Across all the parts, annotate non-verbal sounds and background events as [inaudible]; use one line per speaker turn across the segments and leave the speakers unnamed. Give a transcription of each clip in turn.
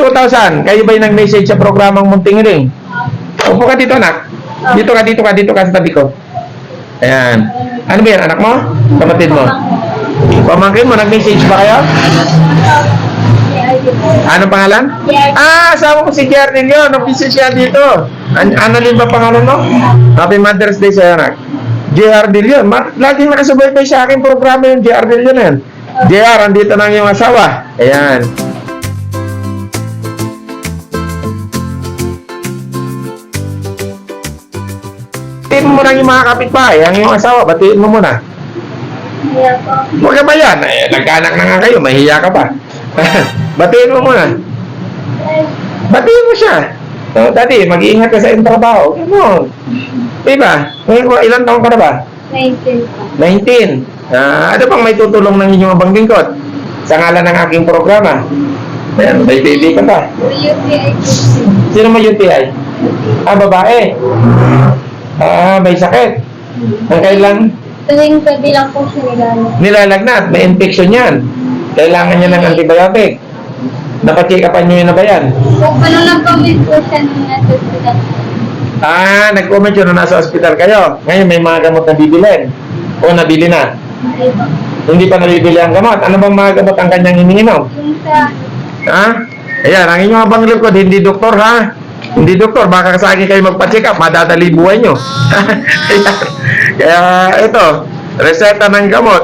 2000, kayo ba'y nag-message sa programang Munting Ring? Upo ka dito, anak. Dito ka, dito ka, dito ka sa tabi ko. Ayan. Ano ba yan, anak mo? Kapatid mo? Pamangkin mo, nag-message ba kayo? Ano pangalan? Ah, asawa ko si Jernil yun. Nag-message siya dito. An din ba pangalan mo? Happy Mother's Day sa'yo, anak. JR Del yun. Ma- laging nakasubaybay sa aking programa yung JR Del yun yan. JR, andito na ang iyong asawa. Ayan. Batiin mo muna yung mga kapitbahay, ang iyong asawa, batiin mo muna. Huwag ka ba yan? Eh, nagkaanak na nga kayo, mahiya ka pa. [laughs] batiin mo muna. Batiin mo siya. So, daddy, mag-iingat ka sa iyong trabaho. On. Diba? Ngayon ko, ilang taon ka na ba?
19 po.
19. Ah, ano bang may tutulong ng inyong abang lingkod? Sa ngalan ng aking programa. Ayan, may baby ka pa.
UTI po.
Sino may UTI? Ah, babae. Ah, may sakit. Ang kailang
Tuwing gabi lang po siya nilalas.
nilalagnat, may infection yan. Kailangan niya ng antibiotic. Napacheck upan niyo yun na ba yan?
Kung ano lang kami po siya nung nasa hospital.
Ah, nag-comment yun na nasa ospital kayo. Ngayon may mga gamot na bibilin. O nabili na.
Hindi
pa nabibili ang gamot. Ano bang mga gamot ang kanyang iniinom?
Yung sa
Ha? Ayan, ang inyong abang lingkod, hindi doktor ha? Hindi doktor, baka sa akin kayo magpa-check up, madadali buhay nyo. [laughs] Kaya ito, reseta ng gamot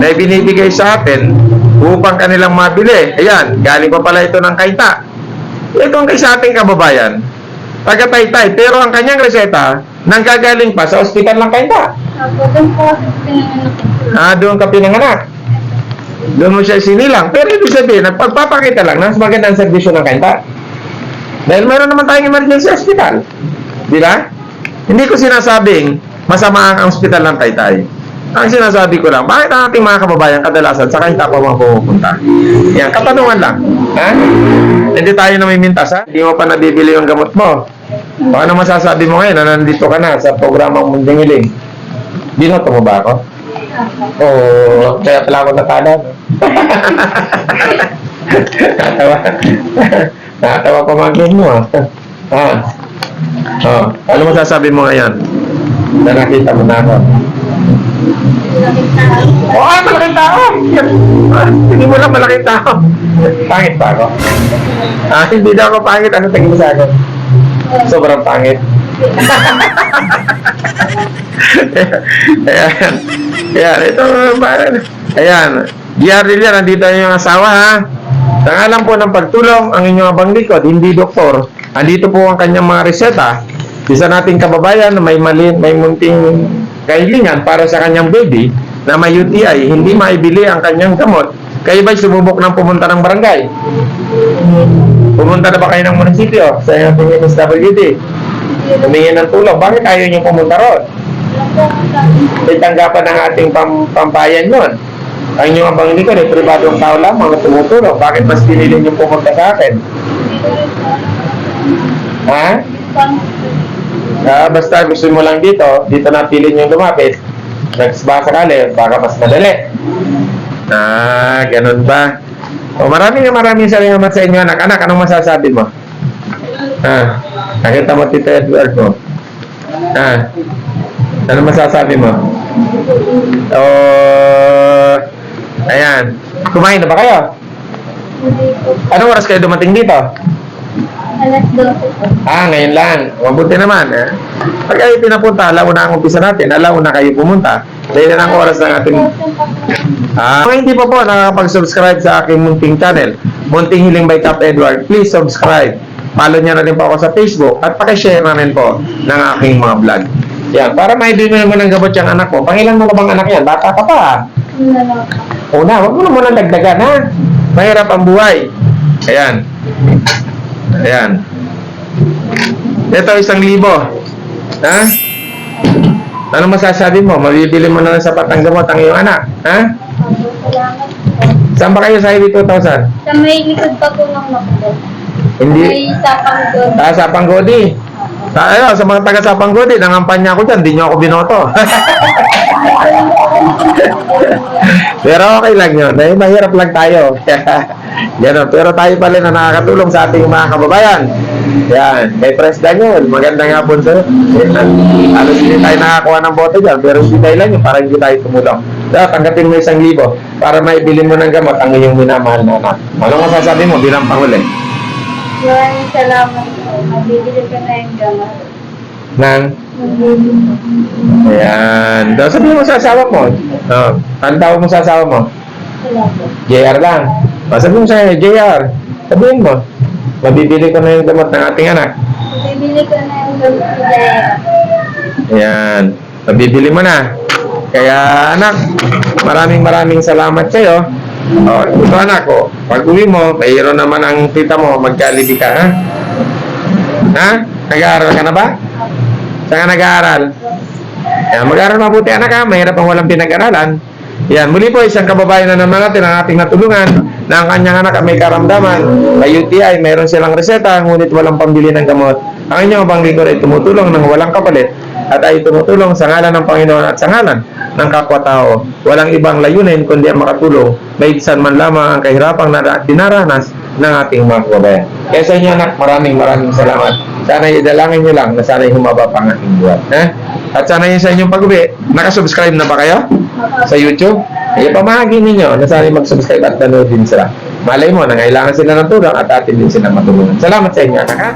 na ibinibigay sa atin upang kanilang mabili. Ayan, galing pa pala ito ng kaita. Ito ang sa ating kababayan. Taga Taytay, pero ang kanyang reseta nanggagaling pa sa ospital ng kaita.
Doon po pinanganak.
Ah, doon ka pinanganak. Doon mo siya sinilang. Pero ibig sabihin, nagpagpapakita lang ng magandang serbisyo ng kanta. Dahil meron naman tayong emergency hospital. Di ba? Hindi ko sinasabing masama ang hospital ng Taytay. Ang sinasabi ko lang, bakit ang ating mga kababayan kadalasan sa kanta pa mga pumupunta? Yan, katanungan lang. Ha? Hindi tayo namimintas, ha? Hindi mo pa nabibili yung gamot mo. O ano masasabi mo ngayon na nandito ka na sa programang Munding Hiling? Binoto mo ba ako? Oo, kaya pala ako natalo. [laughs] Natawa. Natawa pa mag mo ah. Ah. Oh, ano masasabi mo ngayon? Na nakita mo na ako. Oo, oh, malaking tao! Ah, Hindi mo lang malaking tao. Pangit pa ako. Ah, hindi daw ako pangit. Ano tingin mo sa akin? Sobrang pangit. [laughs] Ayan. Ayan. Ito, ba- ayan. GR yan, nandito yung asawa ha. Sa ngalan po ng pagtulong, ang inyong abang likod, hindi doktor. Andito po ang kanyang mga reseta. Isa nating kababayan na may mali, may munting kahilingan para sa kanyang baby na may UTI, hindi maibili ang kanyang gamot. Kayo ba'y sumubok ng pumunta ng barangay? Pumunta na ba kayo ng munisipyo sa inyong SWD? Humingi ng tulong. Bakit ayaw niyo pumunta ron? May tanggapan ng ating pam pampayan yun. Ang inyong abang likod ay pribadong tao lamang na tumutulong. Bakit mas pinili niyo pumunta sa akin? Ha? Ah, basta gusto mo lang dito, dito na pili niyo lumapit. Nagsbasa sakali, baka mas madali. Ah, ganun ba? O maraming maraming salamat sa inyo anak. Anak, anong masasabi mo? Ah, nakita mo Tito Edward mo? Ah, ano masasabi mo? Oh, ayan. Kumain na ba kayo? Anong oras kayo dumating dito?
Alas 12 po.
Ah, ngayon lang. Mabuti naman. Eh. Pag kayo pinapunta, alaw na ang umpisa natin. Alaw na kayo pumunta. Dahil na ang oras ng ating... Ah, kung hindi pa po nakakapag-subscribe sa aking munting channel, Munting Hiling by Cap Edward, please subscribe. Follow niyo na rin po ako sa Facebook at pakishare na rin po ng aking mga vlog. Yan, para maibili mo naman ng gamot yung anak mo. Pangilan mo na bang anak yan? Bata ka pa.
Ano na
huwag mo na muna dagdagan, ha? Mahirap ang buhay. Ayan. Ayan. Ito, isang libo. Ha? Ano masasabi mo? Mabibili mo na ng sapat ng gamot ang iyong anak. Ha? Saan ba kayo sa ID 2000?
Sa may likod pa po ng makdo.
Hindi.
May sapang doon.
Ah, sa Panggodi. Sa, ayun, sa mga taga Sapanggodi, nangampanya ko dyan, di nyo ako binoto. [laughs] Pero okay lang yun. Dahil mahirap lang tayo. [laughs] Yan, pero tayo pala na nakakatulong sa ating mga kababayan. Yan. Kay Pres Daniel, magandang hapon sa'yo. Yan. Halos hindi tayo nakakuha ng boto dyan, pero hindi tayo lang yun para hindi tayo tumulong. Kaya tanggapin mo isang libo para maibili mo ng gamot ang iyong minamahal na anak. Anong masasabi mo bilang Pangulo?
Maraming salamat po. Mabibili ko na yung gamot.
Nang. Ayan. Daw sabihin mo sa asawa mo. Oh, ang tawag mo sa asawa mo?
Wala po.
JR lang. O, sabihin mo sa kanya, JR. Sabihin mo. Mabibili ko na yung gamot ng ating anak.
Mabibili ko na yung gamot ni Jaira.
Ayan. Mabibili mo na. Kaya anak, maraming maraming salamat sa'yo. O, ito anak ko. Pag uwi mo, mayroon naman ang tita mo, magkalibi ka, ha? Ha? Nag-aaral ka na ba? Saan ka nag-aaral? Yan, mag-aaral mabuti anak ha, mahirap ang walang pinag-aralan. Yan, muli po isang kababayan na naman natin ang ating natulungan na ang kanyang anak ay may karamdaman, may UTI, mayroon silang reseta, ngunit walang pambili ng gamot. Ang inyong abang lingkod ay tumutulong ng walang kapalit at ay tumutulong sa ngalan ng Panginoon at sa ngalan ng kapwa-tao. Walang ibang layunin kundi ang makatulong, maigsan man lamang ang kahirapang na dinaranas ng ating mga kababayan. Kaya sa inyo anak, maraming maraming salamat. Sana idalangin nyo lang na sana humaba pa ang ating buwan. Ha? At sana yun sa inyong pag-uwi, nakasubscribe na ba kayo? Sa YouTube? Ay, pamahagi ninyo na sana mag-subscribe at nanood din sila. Malay mo, nangailangan sila ng tulong at atin din sila matulungan. Salamat sa inyo, anak ha?